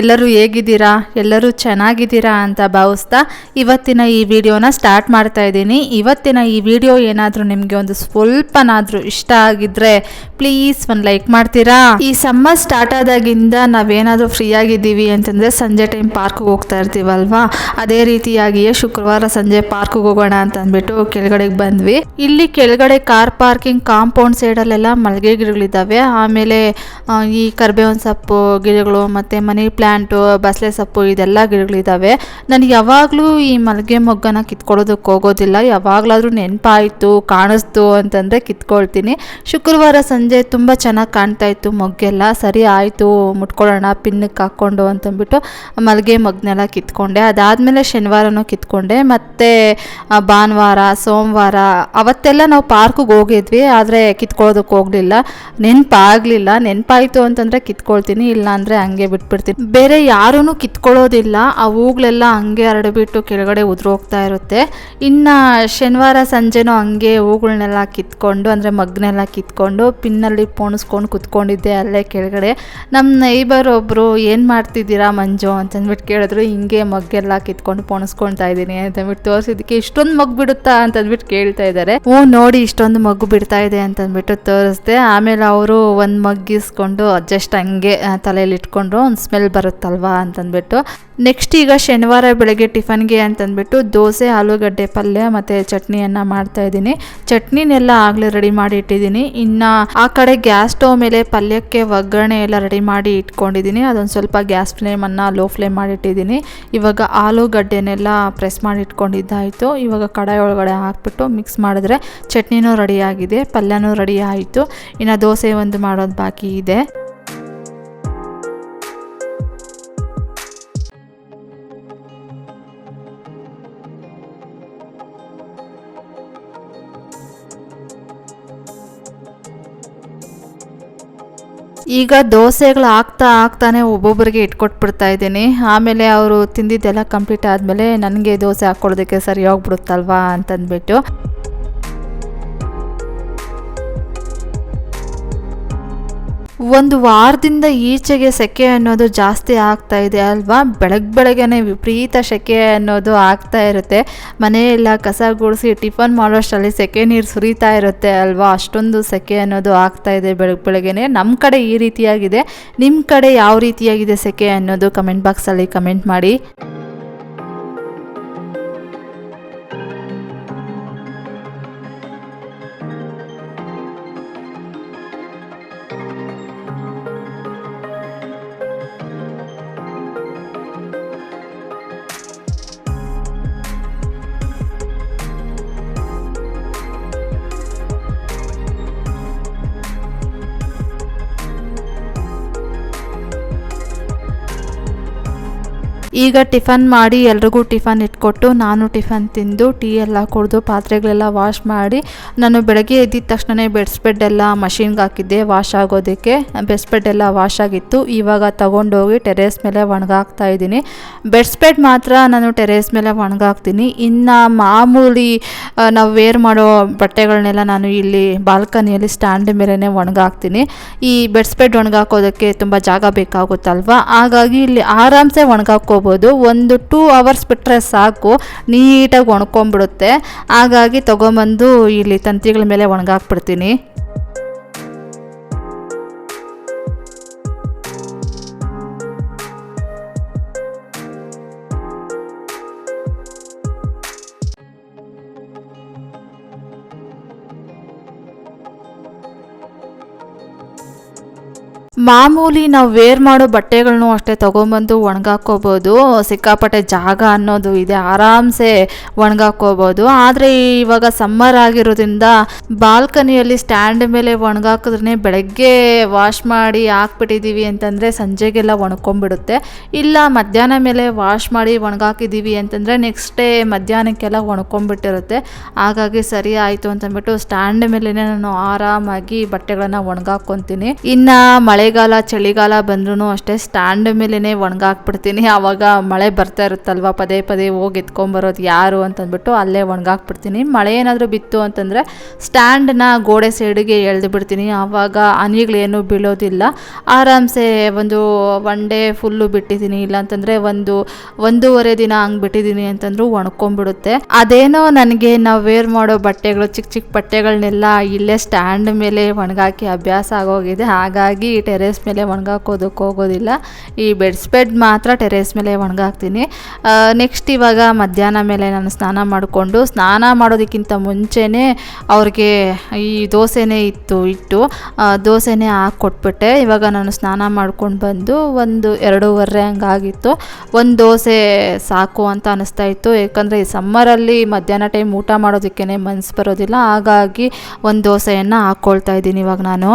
ಎಲ್ಲರೂ ಹೇಗಿದ್ದೀರಾ? ಎಲ್ಲರೂ ಚೆನ್ನಾಗಿದ್ದೀರಾ ಅಂತ ಭಾವಿಸ್ತಾ ಇವತ್ತಿನ ಈ ವಿಡಿಯೋನ ಸ್ಟಾರ್ಟ್ ಮಾಡ್ತಾ ಇದ್ದೀನಿ. ಇವತ್ತಿನ ಈ ವಿಡಿಯೋ ಏನಾದರೂ ನಿಮಗೆ ಒಂದು ಸ್ವಲ್ಪನಾದರೂ ಇಷ್ಟ ಆಗಿದ್ರೆ ಪ್ಲೀಸ್ ಒಂದು ಲೈಕ್ ಮಾಡ್ತೀರಾ? ಈ ಸಮ್ಮರ್ ಸ್ಟಾರ್ಟ್ ಆದಾಗಿಂದ ನಾವೇನಾದರೂ ಫ್ರೀ ಆಗಿದ್ದೀವಿ ಅಂತಂದರೆ ಸಂಜೆ ಟೈಮ್ ಪಾರ್ಕ್ಗೆ ಹೋಗ್ತಾ ಇರ್ತೀವಲ್ವಾ? ಅದೇ ರೀತಿಯಾಗಿಯೇ ಶುಕ್ರವಾರ ಸಂಜೆ ಪಾರ್ಕ್ಗೆ ಹೋಗೋಣ ಅಂತ ಅಂದ್ಬಿಟ್ಟು ಕೆಳಗಡೆಗೆ ಬಂದ್ವಿ. ಇಲ್ಲಿ ಕೆಳಗಡೆ ಕಾರ್ ಪಾರ್ಕಿಂಗ್ ಕಾಂಪೌಂಡ್ ಸೈಡಲ್ಲೆಲ್ಲ ಮಲ್ಲಿಗೆ ಗಿಡಗಳಿದ್ದಾವೆ. ಆಮೇಲೆ ಈ ಕರ್ಬೇವಿನ ಸೊಪ್ಪು ಗಿಡಗಳು ಮತ್ತು ಮನಿ ಪ್ಲ್ಯಾಂಟು ಬಸಳೆ ಸೊಪ್ಪು, ಇದೆಲ್ಲ ಗಿಡಗಳಿದ್ದಾವೆ ನನಗೆ ಯಾವಾಗಲೂ ಈ ಮಲ್ಲಿಗೆ ಮೊಗ್ಗನ ಕಿತ್ಕೊಳ್ಳೋದಕ್ಕೆ ಹೋಗೋದಿಲ್ಲ. ಯಾವಾಗಲಾದರೂ ನೆನಪಾಯಿತು, ಕಾಣಿಸ್ತು ಅಂತಂದರೆ ಕಿತ್ಕೊಳ್ತೀನಿ. ಶುಕ್ರವಾರ ಸಂಜೆ ತುಂಬ ಚೆನ್ನಾಗಿ ಕಾಣ್ತಾ ಇತ್ತು ಮೊಗ್ಗೆಲ್ಲ. ಸರಿ ಆಯಿತು, ಮುಟ್ಕೊಳ್ಳೋಣ ಪಿನ್ನಕ್ಕೆ ಹಾಕ್ಕೊಂಡು ಅಂತಂದ್ಬಿಟ್ಟು ಮಲ್ಲಿಗೆ ಮೊಗ್ಗನೆಲ್ಲ ಕಿತ್ಕೊಂಡೆ. ಅದಾದಮೇಲೆ ಶನಿವಾರನೂ ಕಿತ್ಕೊಂಡೆ. ಮತ್ತು ಭಾನುವಾರ, ಸೋಮವಾರ, ಅವತ್ತೆಲ್ಲ ನಾವು ಪಾರ್ಕಿಗೆ ಹೋಗಿದ್ವಿ. ಆದರೆ ಕಿತ್ಕೊಳ್ಳೋದಕ್ಕೆ ಹೋಗಲಿಲ್ಲ. ನೆನಪಾಗಲಿಲ್ಲ. ನೆನಪಾಯಿತು ಅಂತಂದರೆ ಕಿತ್ಕೊಳ್ತೀನಿ ಇಲ್ಲ ಅಂದರೆ ಹಂಗೆ ಬಿಟ್ಬಿಡ್ತೀನಿ. ಬೇರೆ ಯಾರೂ ಕಿತ್ಕೊಳ್ಳೋದಿಲ್ಲ. ಆ ಹೂಗಳೆಲ್ಲ ಹಂಗೆ ಹರಡಿಬಿಟ್ಟು ಕೆಳಗಡೆ ಉದುರೋಗ್ತಾ ಇರುತ್ತೆ. ಇನ್ನು ಶನಿವಾರ ಸಂಜೆನೂ ಹಂಗೆ ಹೂಗಳನ್ನೆಲ್ಲ ಕಿತ್ಕೊಂಡು, ಅಂದರೆ ಮಗ್ನೆಲ್ಲ ಕಿತ್ಕೊಂಡು, ಪಿನ್ನಲ್ಲಿ ಪೋಣಿಸ್ಕೊಂಡು ಕುತ್ಕೊಂಡಿದ್ದೆ ಅಲ್ಲೇ ಕೆಳಗಡೆ. ನಮ್ಮ ನೈಬರ್ ಒಬ್ಬರು ಏನು ಮಾಡ್ತಿದ್ದೀರಾ ಮಂಜು? ಅಂತಂದ್ಬಿಟ್ಟು ಕೇಳಿದ್ರು, ಹಿಂಗೆ ಮಗ್ಗೆಲ್ಲ ಕಿತ್ಕೊಂಡು ಪೋಣಿಸ್ಕೊಳ್ತಾ ಇದ್ದೀನಿ. ಅಂತಂದ್ಬಿಟ್ಟು ತೋರಿಸಿದ್ದಕ್ಕೆ, ಇಷ್ಟೊಂದು ಮಗ್ ಬಿಡುತ್ತಾ? ಅಂತಂದ್ಬಿಟ್ಟು ಕೇಳ್ತಾ ಇದ್ದಾರೆ. ಹ್ಞೂ, ನೋಡಿ ಇಷ್ಟೊಂದು ಮಗ್ಗು ಬಿಡ್ತಾ ಇದೆ. ಅಂತಂದ್ಬಿಟ್ಟು ತೋರಿಸ್ದೆ. ಆಮೇಲೆ ಅವರು ಒಂದು ಮಗ್ಗಿಸ್ಕೊಂಡು ಜಸ್ಟ್ ಹಂಗೆ ತಲೆಯಲ್ಲಿ ಇಟ್ಕೊಂಡ್ರು ಒಂದು ಸ್ಮೆಲ್ ಬರುತ್ತಲ್ವಾ ಅಂತಂದ್ಬಿಟ್ಟು. ನೆಕ್ಸ್ಟ್ ಈಗ ಶನಿವಾರ ಬೆಳಗ್ಗೆ ಟಿಫನ್ಗೆ ಅಂತಂದ್ಬಿಟ್ಟು ದೋಸೆ, ಆಲೂಗಡ್ಡೆ ಪಲ್ಯ ಮತ್ತು ಚಟ್ನಿಯನ್ನು ಮಾಡ್ತಾ ಇದ್ದೀನಿ. ಚಟ್ನಿನೆಲ್ಲ ಆಗಲೇ ರೆಡಿ ಮಾಡಿ ಇಟ್ಟಿದ್ದೀನಿ. ಇನ್ನು ಆ ಕಡೆ ಗ್ಯಾಸ್ ಸ್ಟವ್ ಮೇಲೆ ಪಲ್ಯಕ್ಕೆ ಒಗ್ಗರಣೆ ಎಲ್ಲ ರೆಡಿ ಮಾಡಿ ಇಟ್ಕೊಂಡಿದ್ದೀನಿ. ಅದೊಂದು ಸ್ವಲ್ಪ ಗ್ಯಾಸ್ ಫ್ಲೇಮನ್ನು ಲೋ ಫ್ಲೇಮ್ ಮಾಡಿ ಇಟ್ಟಿದ್ದೀನಿ. ಇವಾಗ ಆಲೂಗಡ್ಡೆನೆಲ್ಲ ಪ್ರೆಸ್ ಮಾಡಿ ಇಟ್ಕೊಂಡಿದ್ದಾಯಿತು. ಇವಾಗ ಕಡಾಯಿ ಒಳಗಡೆ ಹಾಕ್ಬಿಟ್ಟು ಮಿಕ್ಸ್ ಮಾಡಿದ್ರೆ ಚಟ್ನಿನೂ ರೆಡಿ ಆಗಿದೆ, ಪಲ್ಯನೂ ರೆಡಿ ಆಯಿತು. ಇನ್ನು ದೋಸೆ ಒಂದು ಮಾಡೋದು ಬಾಕಿ ಇದೆ. ಈಗ ದೋಸೆಗಳು ಹಾಕ್ತಾ ಆಗ್ತಾನೆ ಒಬ್ಬೊಬ್ಬರಿಗೆ ಇಟ್ಕೊಟ್ಬಿಡ್ತಾ ಇದ್ದೀನಿ. ಆಮೇಲೆ ಅವರು ತಿಂದಿದ್ದೆಲ್ಲ ಕಂಪ್ಲೀಟ್ ಆದಮೇಲೆ ನನಗೆ ದೋಸೆ ಹಾಕ್ಕೊಳ್ಳೋದಕ್ಕೆ ಸರಿ ಹೋಗ್ಬಿಡುತ್ತಲ್ವಾ ಅಂತಂದ್ಬಿಟ್ಟು. ಒಂದು ವಾರದಿಂದ ಈಚೆಗೆ ಸೆಕೆ ಅನ್ನೋದು ಜಾಸ್ತಿ ಆಗ್ತಾ ಇದೆ ಅಲ್ವಾ? ಬೆಳಗ್ಗೆ ಬೆಳಗ್ಗೆನೆ ವಿಪರೀತ ಸೆಕೆ ಅನ್ನೋದು ಆಗ್ತಾ ಇರುತ್ತೆ. ಮನೆಯೆಲ್ಲ ಕಸ ಗುಡಿಸಿ ಟಿಫನ್ ಮಾಡೋಷ್ಟರಲ್ಲಿ ಸೆಕೆ ನೀರು ಸುರಿತಾ ಇರುತ್ತೆ ಅಲ್ವಾ? ಅಷ್ಟೊಂದು ಸೆಕೆ ಅನ್ನೋದು ಆಗ್ತಾ ಇದೆ ಬೆಳಗ್ಗೆ ಬೆಳಗ್ಗೆನೆ. ನಮ್ಮ ಕಡೆ ಈ ರೀತಿಯಾಗಿದೆ. ನಿಮ್ಮ ಕಡೆ ಯಾವ ರೀತಿಯಾಗಿದೆ ಸೆಕೆ ಅನ್ನೋದು ಕಮೆಂಟ್ ಬಾಕ್ಸಲ್ಲಿ ಕಮೆಂಟ್ ಮಾಡಿ. ಈಗ ಟಿಫನ್ ಮಾಡಿ ಎಲ್ರಿಗೂ ಟಿಫನ್ ಇಟ್ಕೊಟ್ಟು ನಾನು ಟಿಫನ್ ತಿಂದು ಟೀ ಎಲ್ಲ ಕುಡಿದು ಪಾತ್ರೆಗಳೆಲ್ಲ ವಾಶ್ ಮಾಡಿ ನಾನು ಬೆಳಗ್ಗೆ ಎದ್ದಿದ ತಕ್ಷಣವೇ ಬೆಡ್ಸ್ ಬೆಡ್ ಎಲ್ಲ ಮಷಿನ್ಗೆ ಹಾಕಿದ್ದೆ, ವಾಶ್ ಆಗೋದಕ್ಕೆ. ಬೆಡ್ಸ್ಬೆಡ್ಡೆಲ್ಲ ವಾಶ್ ಆಗಿತ್ತು. ಇವಾಗ ತಗೊಂಡೋಗಿ ಟೆರೇಸ್ ಮೇಲೆ ಒಣಗಾಕ್ತಾ ಇದ್ದೀನಿ. ಬೆಡ್ಸ್ಬೆಡ್ ಮಾತ್ರ ನಾನು ಟೆರೇಸ್ ಮೇಲೆ ಒಣಗಾಕ್ತೀನಿ. ಇನ್ನು ಮಾಮೂಲಿ ನಾವು ವೇರ್ ಮಾಡೋ ಬಟ್ಟೆಗಳನ್ನೆಲ್ಲ ನಾನು ಇಲ್ಲಿ ಬಾಲ್ಕನಿಯಲ್ಲಿ ಸ್ಟ್ಯಾಂಡ್ ಮೇಲೇ ಒಣಗಾಕ್ತೀನಿ. ಈ ಬೆಡ್ಸ್ಬೆಡ್ ಒಣಗಾಕೋದಕ್ಕೆ ತುಂಬ ಜಾಗ ಬೇಕಾಗುತ್ತಲ್ವಾ? ಹಾಗಾಗಿ ಇಲ್ಲಿ ಆರಾಮ್ಸೆ ಒಣಗಾಕೋಬೋದು. ಒಂದು ಟೂ ಅವರ್ಸ್ ಬಿಟ್ಟರೆ ಸಾಕು. ನೀಟಾಗಿ ಒಣ್ಕೊಂಬಿಡುತ್ತೆ ಹಾಗಾಗಿ ತೊಗೊಂಬಂದು ಇಲ್ಲಿ ತಂತಿಗಳ ಮೇಲೆ ಒಣಗಾಕ್ಬಿಡ್ತೀನಿ. ಮಾಮೂಲಿ ನಾವು ವೇರ್ ಮಾಡೋ ಬಟ್ಟೆಗಳನ್ನೂ ಅಷ್ಟೇ ತೊಗೊಂಬಂದು ಒಣಗಾಕೋಬೋದು ಸಿಕ್ಕಾಪಟ್ಟೆ ಜಾಗ ಅನ್ನೋದು ಇದೆ, ಆರಾಮ್ಸೆ ಒಣಗಾಕೋಬೋದು ಆದರೆ ಇವಾಗ ಸಮ್ಮರ್ ಆಗಿರೋದ್ರಿಂದ ಬಾಲ್ಕನಿಯಲ್ಲಿ ಸ್ಟ್ಯಾಂಡ್ ಮೇಲೆ ಒಣಗಾಕಿದ್ರೆ ಬೆಳಗ್ಗೆ ವಾಶ್ ಮಾಡಿ ಹಾಕ್ಬಿಟ್ಟಿದ್ದೀವಿ ಅಂತಂದರೆ ಸಂಜೆಗೆಲ್ಲ ಒಣ್ಕೊಂಡ್ಬಿಡುತ್ತೆ. ಇಲ್ಲ ಮಧ್ಯಾಹ್ನ ಮೇಲೆ ವಾಶ್ ಮಾಡಿ ಒಣಗಾಕಿದ್ದೀವಿ ಅಂತಂದರೆ ನೆಕ್ಸ್ಟ್ ಡೇ ಮಧ್ಯಾಹ್ನಕ್ಕೆಲ್ಲ ಒಣ್ಕೊಂಡ್ಬಿಟ್ಟಿರುತ್ತೆ. ಹಾಗಾಗಿ ಸರಿ ಆಯಿತು ಅಂತಂದ್ಬಿಟ್ಟು ಸ್ಟ್ಯಾಂಡ್ ಮೇಲೆ ನಾನು ಆರಾಮಾಗಿ ಬಟ್ಟೆಗಳನ್ನು ಒಣಗಾಕೊತೀನಿ ಇನ್ನು ಮಳೆ ಮಳೆಗಾಲ, ಚಳಿಗಾಲ ಬಂದ್ರೂ ಅಷ್ಟೇ ಸ್ಟ್ಯಾಂಡ್ ಮೇಲೇ ಒಣಗಾಕ್ಬಿಡ್ತೀನಿ. ಆವಾಗ ಮಳೆ ಬರ್ತಾ ಇರುತ್ತಲ್ವ? ಪದೇ ಪದೇ ಹೋಗಿ ಎತ್ಕೊಂಬರೋದು ಯಾರು ಅಂತಂದ್ಬಿಟ್ಟು ಅಲ್ಲೇ ಒಣಗಾಕ್ಬಿಡ್ತೀನಿ. ಮಳೆ ಏನಾದರೂ ಬಿತ್ತು ಅಂತಂದರೆ ಸ್ಟ್ಯಾಂಡನ್ನ ಗೋಡೆ ಸೈಡಿಗೆ ಎಳೆದು ಬಿಡ್ತೀನಿ. ಆವಾಗ ಹನಿಗಳೇನು ಬೀಳೋದಿಲ್ಲ. ಆರಾಮ್ಸೆ ಒಂದು ಒನ್ ಡೇ ಫುಲ್ಲು ಬಿಟ್ಟಿದ್ದೀನಿ. ಇಲ್ಲಾಂತಂದರೆ ಒಂದು ಒಂದೂವರೆ ದಿನ ಹಂಗೆ ಬಿಟ್ಟಿದ್ದೀನಿ ಅಂತಂದ್ರೂ ಒಣ್ಕೊಂಬಿಡುತ್ತೆ. ಅದೇನೋ ನನಗೆ ನಾವು ವೇರ್ ಮಾಡೋ ಬಟ್ಟೆಗಳು ಚಿಕ್ಕ ಚಿಕ್ಕ ಬಟ್ಟೆಗಳನ್ನೆಲ್ಲ ಇಲ್ಲೇ ಸ್ಟ್ಯಾಂಡ್ ಮೇಲೆ ಒಣಗಾಕಿ ಅಭ್ಯಾಸ ಆಗೋಗಿದೆ. ಹಾಗಾಗಿ ಟೆರೇಸ್ ಮೇಲೆ ಒಣಗಾಕೋದಕ್ಕೆ ಹೋಗೋದಿಲ್ಲ. ಈ ಬೆಡ್ ಸ್ಪೆಡ್ ಮಾತ್ರ ಟೆರೇಸ್ ಮೇಲೆ ಒಣಗಾಕ್ತೀನಿ. ನೆಕ್ಸ್ಟ್ ಇವಾಗ ಮಧ್ಯಾಹ್ನ ಮೇಲೆ ನಾನು ಸ್ನಾನ ಮಾಡಿಕೊಂಡು, ಸ್ನಾನ ಮಾಡೋದಕ್ಕಿಂತ ಮುಂಚೆನೇ ಅವ್ರಿಗೆ ಈ ದೋಸೆನೇ ಇತ್ತು, ಇಟ್ಟು ದೋಸೆನೇ ಹಾಕ್ಕೊಟ್ಬಿಟ್ಟೆ. ಇವಾಗ ನಾನು ಸ್ನಾನ ಮಾಡ್ಕೊಂಡು ಬಂದು ಒಂದು ಎರಡೂವರೆ ಹಂಗಾಗಿತ್ತು. ಒಂದು ದೋಸೆ ಸಾಕು ಅಂತ ಅನಿಸ್ತಾ ಇತ್ತು. ಯಾಕಂದರೆ ಈ ಸಮ್ಮರಲ್ಲಿ ಮಧ್ಯಾಹ್ನ ಟೈಮ್ ಊಟ ಮಾಡೋದಕ್ಕೇ ಮನ್ಸು ಬರೋದಿಲ್ಲ. ಹಾಗಾಗಿ ಒಂದು ದೋಸೆಯನ್ನು ಹಾಕ್ಕೊಳ್ತಾ ಇದ್ದೀನಿ ಇವಾಗ ನಾನು.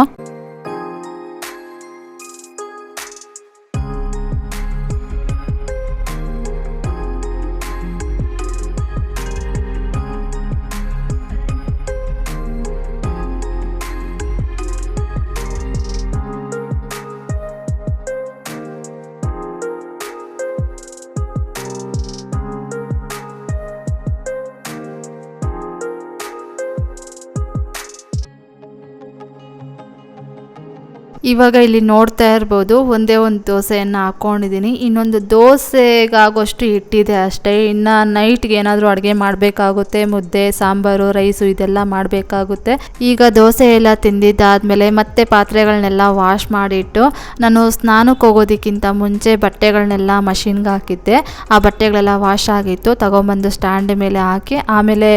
ಇವಾಗ ಇಲ್ಲಿ ನೋಡ್ತಾ ಇರ್ಬೋದು, ಒಂದೇ ಒಂದು ದೋಸೆಯನ್ನು ಹಾಕ್ಕೊಂಡಿದ್ದೀನಿ ಇನ್ನೊಂದು ದೋಸೆಗಾಗೋಷ್ಟು ಇಟ್ಟಿದೆ ಅಷ್ಟೇ. ಇನ್ನು ನೈಟ್ಗೆ ಏನಾದರೂ ಅಡುಗೆ ಮಾಡಬೇಕಾಗುತ್ತೆ, ಮುದ್ದೆ, ಸಾಂಬಾರು, ರೈಸು ಇದೆಲ್ಲ ಮಾಡಬೇಕಾಗುತ್ತೆ. ಈಗ ದೋಸೆ ಎಲ್ಲ ತಿಂದಿದ್ದಾದಮೇಲೆ ಮತ್ತೆ ಪಾತ್ರೆಗಳನ್ನೆಲ್ಲ ವಾಶ್ ಮಾಡಿಟ್ಟು ನಾನು ಸ್ನಾನಕ್ಕೆ ಹೋಗೋದಕ್ಕಿಂತ ಮುಂಚೆ ಬಟ್ಟೆಗಳನ್ನೆಲ್ಲ ಮಷಿನ್ಗೆ ಹಾಕಿದ್ದೆ. ಆ ಬಟ್ಟೆಗಳೆಲ್ಲ ವಾಶ್ ಆಗಿತ್ತು, ತಗೊಂಬಂದು ಸ್ಟ್ಯಾಂಡ್ ಮೇಲೆ ಹಾಕಿ, ಆಮೇಲೆ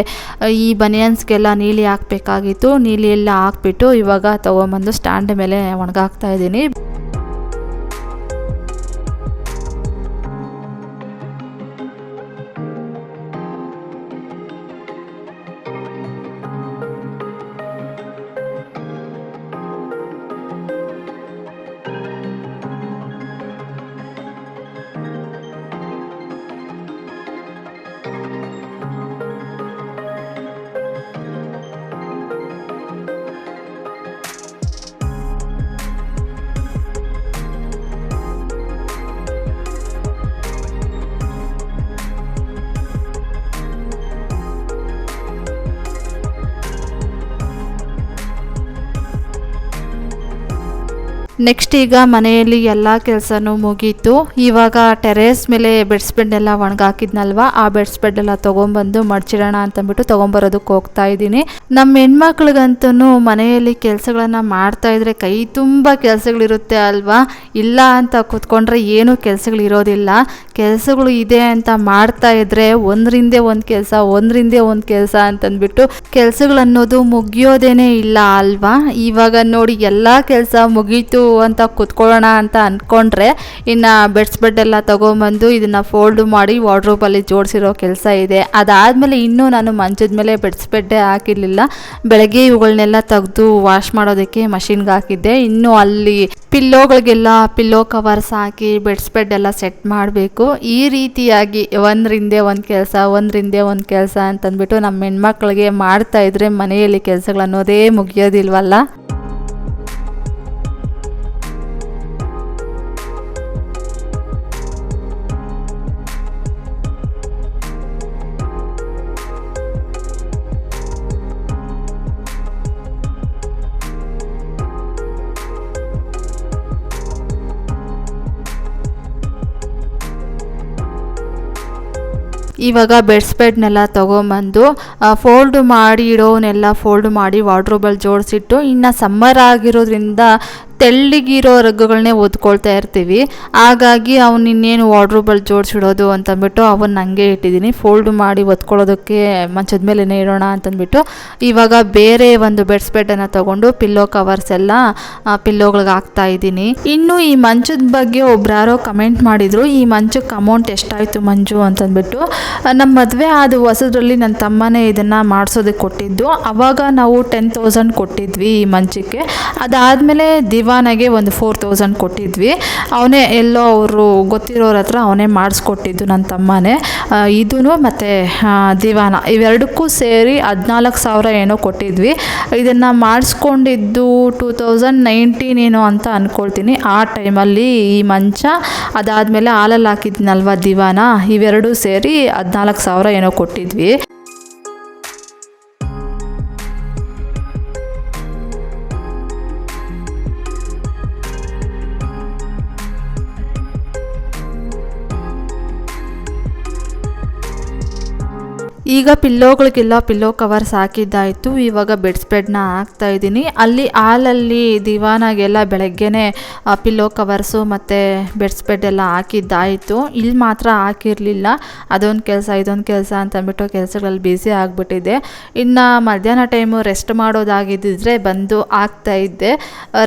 ಈ ಬನಿಯನ್ಸ್ಗೆಲ್ಲ ನೀಲಿ ಹಾಕಬೇಕಾಗಿತ್ತು. ನೀಲಿ ಎಲ್ಲ ಹಾಕ್ಬಿಟ್ಟು ಇವಾಗ ತಗೊಂಬಂದು ಸ್ಟ್ಯಾಂಡ್ ಮೇಲೆ ಒಣಗಾಕ್ತಾ ಇದ್ದೀನಿ. ನೆಕ್ಸ್ಟ್ ಈಗ ಮನೆಯಲ್ಲಿ ಎಲ್ಲ ಕೆಲಸನೂ ಮುಗೀತು. ಇವಾಗ ಟೆರೇಸ್ ಮೇಲೆ ಬೆಡ್ಸ್ ಬೆಡ್ ಎಲ್ಲ ಒಣಗಾಕಿದ್ನಲ್ವ? ಆ ಬೆಡ್ಸ್ ಬೆಡ್ಡೆಲ್ಲ ತೊಗೊಂಬಂದು ಮಡ್ಚಿಡೋಣ ಅಂತಂದ್ಬಿಟ್ಟು ತೊಗೊಂಬರೋದಕ್ಕೆ ಹೋಗ್ತಾ ಇದ್ದೀನಿ. ನಮ್ಮ ಹೆಣ್ಮಕ್ಳಿಗಂತೂ ಮನೆಯಲ್ಲಿ ಕೆಲಸಗಳನ್ನು ಮಾಡ್ತಾ ಇದ್ರೆ ಕೈ ತುಂಬ ಕೆಲಸಗಳಿರುತ್ತೆ ಅಲ್ವಾ? ಇಲ್ಲ ಅಂತ ಕೂತ್ಕೊಂಡ್ರೆ ಏನೂ ಕೆಲಸಗಳಿರೋದಿಲ್ಲ. ಕೆಲಸಗಳು ಇದೆ ಅಂತ ಮಾಡ್ತಾ ಇದ್ರೆ ಒಂದರಿಂದೇ ಒಂದು ಕೆಲಸ, ಒಂದರಿಂದೇ ಒಂದು ಕೆಲಸ ಅಂತಂದ್ಬಿಟ್ಟು ಕೆಲಸಗಳನ್ನೋದು ಮುಗಿಯೋದೇನೇ ಇಲ್ಲ ಅಲ್ವಾ? ಇವಾಗ ನೋಡಿ ಎಲ್ಲ ಕೆಲಸ ಮುಗೀತು ಅಂತ ಕುತ್ಕೊಳ್ಳೋಣ ಅಂತ ಅಂದ್ಕೊಂಡ್ರೆ ಇನ್ನು ಬೆಡ್ಸ್ ಬೆಡ್ ಎಲ್ಲ ತೊಗೊಂಬಂದು ಇದನ್ನು ಫೋಲ್ಡ್ ಮಾಡಿ ವಾರ್ಡ್ರೋಬಲ್ಲಿ ಜೋಡಿಸಿರೋ ಕೆಲಸ ಇದೆ. ಅದಾದಮೇಲೆ ಇನ್ನೂ ನಾನು ಮಂಚದ ಮೇಲೆ ಬೆಡ್ಸ್ ಬೆಡ್ಡೇ ಹಾಕಿರಲಿಲ್ಲ. ಬೆಳಗ್ಗೆ ಇವುಗಳನ್ನೆಲ್ಲ ತೆಗೆದು ವಾಶ್ ಮಾಡೋದಕ್ಕೆ ಮಷಿನ್ಗೆ ಹಾಕಿದ್ದೆ. ಇನ್ನು ಅಲ್ಲಿ ಪಿಲ್ಲೋಗಳಿಗೆಲ್ಲ ಪಿಲ್ಲೋ ಕವರ್ಸ್ ಹಾಕಿ ಬೆಡ್ಸ್ ಬೆಡ್ ಎಲ್ಲ ಸೆಟ್ ಮಾಡಬೇಕು. ಈ ರೀತಿಯಾಗಿ ಒಂದರಿಂದೆ ಒಂದು ಕೆಲಸ ಒಂದರಿಂದೆ ಒಂದು ಕೆಲಸ ಅಂತಂದ್ಬಿಟ್ಟು ನಮ್ಮ ಹೆಣ್ಮಕ್ಳಿಗೆ ಮಾಡ್ತಾ ಇದ್ರೆ ಮನೆಯಲ್ಲಿ ಕೆಲಸಗಳು ಅನ್ನೋದೇ ಮುಗಿಯೋದಿಲ್ವಲ್ಲ? ಇವಾಗ ಬೆಡ್ಸ್ ಬೆಡ್ನೆಲ್ಲ ತೊಗೊಂಬಂದು ಫೋಲ್ಡ್ ಮಾಡಿ ಇಡೋವನ್ನೆಲ್ಲ ಫೋಲ್ಡ್ ಮಾಡಿ ವಾರ್ಡ್ರೋಬಲ್ಲಿ ಜೋಡಿಸಿಟ್ಟು ಇನ್ನು ಸಮ್ಮರ್ ಆಗಿರೋದ್ರಿಂದ ತೆಳ್ಳಗಿರೋ ರಗ್ಗಗಳನ್ನೇ ಓದ್ಕೊಳ್ತಾ ಇರ್ತೀವಿ. ಹಾಗಾಗಿ ಅವ್ನು ಇನ್ನೇನು ವಾರ್ಡ್ರೋಬಲ್ಲಿ ಜೋಡಿಸಿಡೋದು ಅಂತಂದ್ಬಿಟ್ಟು ಅವನ್ನ ಹಂಗೆ ಇಟ್ಟಿದ್ದೀನಿ ಫೋಲ್ಡ್ ಮಾಡಿ ಒತ್ಕೊಳ್ಳೋದಕ್ಕೆ ಮಂಚದ ಮೇಲೆ ಇಡೋಣ ಅಂತಂದ್ಬಿಟ್ಟು ಇವಾಗ ಬೇರೆ ಒಂದು ಬೆಡ್ಸ್ ಬೆಡ್ಡನ್ನು ತೊಗೊಂಡು ಪಿಲ್ಲೋ ಕವರ್ಸ್ ಎಲ್ಲ ಪಿಲ್ಲೋಗಳಿಗೆ ಹಾಕ್ತಾ ಇದ್ದೀನಿ. ಇನ್ನು ಈ ಮಂಚದ ಬಗ್ಗೆ ಒಬ್ರು ಯಾರೋ ಕಮೆಂಟ್ ಮಾಡಿದರು, ಈ ಮಂಚಕ್ಕೆ ಅಮೌಂಟ್ ಎಷ್ಟಾಯಿತು ಮಂಜು? ಅಂತಂದ್ಬಿಟ್ಟು. ನಮ್ಮ ಮದುವೆ ಆದ ಹೊಸದ್ರಲ್ಲಿ ನನ್ನ ತಮ್ಮನೇ ಇದನ್ನು ಮಾಡಿಸೋದಕ್ಕೆ ಕೊಟ್ಟಿದ್ದು. ಆವಾಗ ನಾವು ಟೆನ್ ತೌಸಂಡ್ ಕೊಟ್ಟಿದ್ವಿ ಈ ಮಂಚಕ್ಕೆ ಅದಾದಮೇಲೆ ದಿವಾನಾಗೆ ಒಂದು ಫೋರ್ ತೌಸಂಡ್ ಕೊಟ್ಟಿದ್ವಿ. ಅವನೇ ಎಲ್ಲೋ ಅವರು ಗೊತ್ತಿರೋರ ಹತ್ರ ಅವನೇ ಮಾಡಿಸ್ಕೊಟ್ಟಿದ್ದು ನನ್ನ ತಮ್ಮನೇ. ಇದೂ ಮತ್ತು ದಿವಾನ. ಇವೆರಡಕ್ಕೂ ಸೇರಿ ಹದಿನಾಲ್ಕು ಸಾವಿರ ಏನೋ ಕೊಟ್ಟಿದ್ವಿ. ಇದನ್ನು ಮಾಡಿಸ್ಕೊಂಡಿದ್ದು ಟೂ ತೌಸಂಡ್ ನೈನ್ಟೀನ್ ಏನೋ ಅಂತ ಅಂದ್ಕೊಳ್ತೀನಿ ಆ ಟೈಮಲ್ಲಿ ಈ ಮಂಚ ಅದಾದಮೇಲೆ ಹಾಲಲ್ಲಿ ಹಾಕಿದ್ನಲ್ವ ದಿವಾನ? ಇವೆರಡೂ ಸೇರಿ ಹದಿನಾಲ್ಕು ಸಾವಿರ ಏನೋ ಕೊಟ್ಟಿದ್ವಿ. ಈಗ ಪಿಲ್ಲೋಗಳಿಗೆಲ್ಲ ಪಿಲ್ಲೋ ಕವರ್ಸ್ ಹಾಕಿದ್ದಾಯಿತು. ಇವಾಗ ಬೆಡ್ ಸ್ಪ್ರೆಡ್ನ ಹಾಕ್ತಾ ಇದ್ದೀನಿ. ಅಲ್ಲಿ ಹಾಲಲ್ಲಿ ದಿವಾನಾಗೆಲ್ಲ ಬೆಳಗ್ಗೆನೆ ಪಿಲ್ಲೋ ಕವರ್ಸು ಮತ್ತು ಬೆಡ್ ಸ್ಪ್ರೆಡ್ ಎಲ್ಲ ಹಾಕಿದ್ದಾಯಿತು. ಇಲ್ಲಿ ಮಾತ್ರ ಹಾಕಿರಲಿಲ್ಲ. ಅದೊಂದು ಕೆಲಸ, ಇದೊಂದು ಕೆಲಸ ಅಂತ ಅಂದ್ಬಿಟ್ಟು ಕೆಲಸಗಳಲ್ಲಿ ಬ್ಯುಸಿ ಆಗಿಬಿಟ್ಟಿದೆ. ಇನ್ನು ಮಧ್ಯಾಹ್ನ ಟೈಮು ರೆಸ್ಟ್ ಮಾಡೋದಾಗಿದ್ದಿದ್ರೆ ಬಂದು ಆಗ್ತಾ ಇದ್ದೆ.